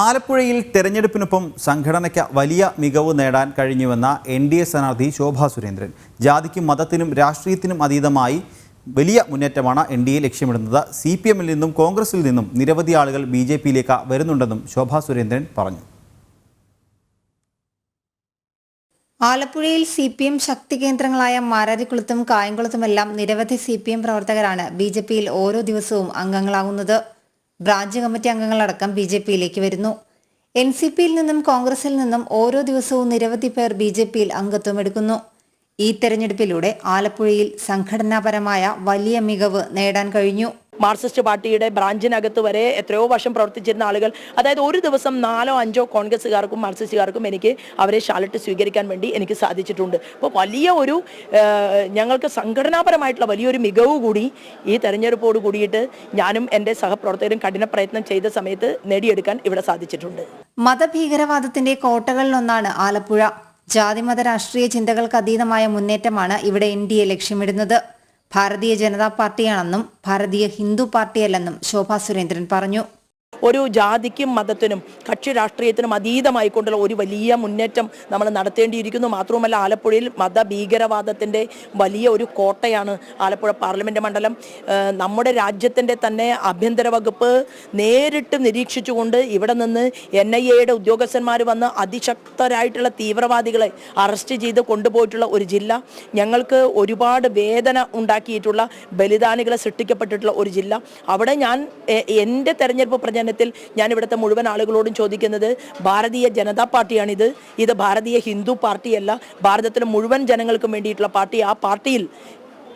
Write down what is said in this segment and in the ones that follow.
ആലപ്പുഴയിൽ തെരഞ്ഞെടുപ്പിനൊപ്പം സംഘടനയ്ക്ക് വലിയ മികവ് നേടാൻ കഴിഞ്ഞുവെന്ന എൻ ഡി എ സ്ഥാനാർത്ഥി ശോഭാ സുരേന്ദ്രൻ. ജാതിക്കും മതത്തിനും രാഷ്ട്രീയത്തിനും അതീതമായി വലിയ മുന്നേറ്റമാണ് എൻ ഡി എ ലക്ഷ്യമിടുന്നത്. സി പി എമ്മിൽ നിന്നും കോൺഗ്രസിൽ നിന്നും നിരവധി ആളുകൾ ബി ജെ പിയിലേക്ക് വരുന്നുണ്ടെന്നും ശോഭാ സുരേന്ദ്രൻ പറഞ്ഞു. ആലപ്പുഴയിൽ സി പി എം ശക്തി കേന്ദ്രങ്ങളായ മാരാരിക്കുളത്തും കായംകുളത്തുമെല്ലാം നിരവധി സി പി എം പ്രവർത്തകരാണ് ബി ജെ പിയിൽ ഓരോ ദിവസവും അംഗങ്ങളാകുന്നത്. ബ്രാഞ്ച് കമ്മിറ്റി അംഗങ്ങളടക്കം ബി ജെ പിയിലേക്ക് വരുന്നു. എൻ സി പിയിൽ നിന്നും കോൺഗ്രസിൽ നിന്നും ഓരോ ദിവസവും നിരവധി പേർ ബി ജെ പിയിൽ അംഗത്വം എടുക്കുന്നു. ഈ തെരഞ്ഞെടുപ്പിലൂടെ ആലപ്പുഴയിൽ സംഘടനാപരമായ വലിയ മികവ് നേടാൻ കഴിഞ്ഞു. മാർക്സിസ്റ്റ് പാർട്ടിയുടെ ബ്രാഞ്ചിനകത്ത് വരെ എത്രയോ വർഷം പ്രവർത്തിച്ചിരുന്ന ആളുകൾ അതായത് ഒരു ദിവസം നാലോ അഞ്ചോ കോൺഗ്രസ്സുകാർക്കും മാർക്സിസ്റ്റുകാർക്കും എനിക്ക് അവരെ ഷാലറ്റ് സ്വീകരിക്കാൻ വേണ്ടി എനിക്ക് സാധിച്ചിട്ടുണ്ട്. അപ്പോൾ വലിയ ഒരു ഞങ്ങൾക്ക് സംഘടനാപരമായിട്ടുള്ള വലിയൊരു മികവ് കൂടി ഈ തെരഞ്ഞെടുപ്പോട് കൂടിയിട്ട് ഞാനും എന്റെ സഹപ്രവർത്തകരും കഠിന പ്രയത്നം ചെയ്ത സമയത്ത് നേടിയെടുക്കാൻ ഇവിടെ സാധിച്ചിട്ടുണ്ട്. മതഭീകരവാദത്തിന്റെ കോട്ടകളിലൊന്നാണ് ആലപ്പുഴ. ജാതിമത രാഷ്ട്രീയ ചിന്തകൾക്ക് അതീതമായ മുന്നേറ്റമാണ് ഇവിടെ എൻ ഡി എ ലക്ഷ്യമിടുന്നത്. ഭാരതീയ ജനതാ പാർട്ടിയാണെന്നും ഭാരതീയ ഹിന്ദു പാർട്ടിയല്ലെന്നും ശോഭാ സുരേന്ദ്രൻ പറഞ്ഞു ഒരു ജാതിക്കും മതത്തിനും കക്ഷി രാഷ്ട്രീയത്തിനും അതീതമായിക്കൊണ്ടുള്ള ഒരു വലിയ മുന്നേറ്റം നമ്മൾ നടത്തേണ്ടിയിരിക്കുന്നു. മാത്രവുമല്ല ആലപ്പുഴയിൽ മതഭീകരവാദത്തിന്റെ വലിയ ഒരു കോട്ടയാണ് ആലപ്പുഴ പാർലമെന്റ് മണ്ഡലം. നമ്മുടെ രാജ്യത്തിന്റെ തന്നെ ആഭ്യന്തര വകുപ്പ് നേരിട്ട് നിരീക്ഷിച്ചുകൊണ്ട് ഇവിടെ നിന്ന് എൻ ഐ എയുടെ ഉദ്യോഗസ്ഥന്മാർ വന്ന് അതിശക്തരായിട്ടുള്ള തീവ്രവാദികളെ അറസ്റ്റ് ചെയ്ത് കൊണ്ടുപോയിട്ടുള്ള ഒരു ജില്ല. ഞങ്ങൾക്ക് ഒരുപാട് വേദന ഉണ്ടാക്കിയിട്ടുള്ള ബലിദാനികളെ സൃഷ്ടിക്കപ്പെട്ടിട്ടുള്ള ഒരു ജില്ല. അവിടെ ഞാൻ എന്റെ തെരഞ്ഞെടുപ്പ് പ്രചരണത്തിൽ ഞാൻ ഇവിടുത്തെ മുഴുവൻ ആളുകളോടും ചോദിക്കുന്നത് ഭാരതീയ ജനതാ പാർട്ടിയാണിത്. ഇത് ഭാരതീയ ഹിന്ദു പാർട്ടിയല്ല. ഭാരതത്തിലെ മുഴുവൻ ജനങ്ങൾക്കും വേണ്ടിയിട്ടുള്ള പാർട്ടി ആ പാർട്ടിയിൽ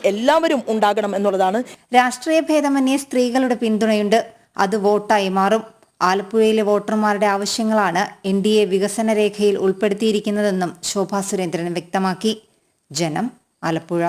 എല്ലാവരും ഉണ്ടാകണം എന്നുള്ളതാണ്. രാഷ്ട്രീയ ഭേദമന്യേ സ്ത്രീകളുടെ പിന്തുണയുണ്ട്. അത് വോട്ടായി മാറും. ആലപ്പുഴയിലെ വോട്ടർമാരുടെ ആവശ്യങ്ങളാണ് എൻ ഡി എ വികസന രേഖയിൽ ഉൾപ്പെടുത്തിയിരിക്കുന്നതെന്നും ശോഭാ സുരേന്ദ്രൻ വ്യക്തമാക്കി. ജനം ആലപ്പുഴ.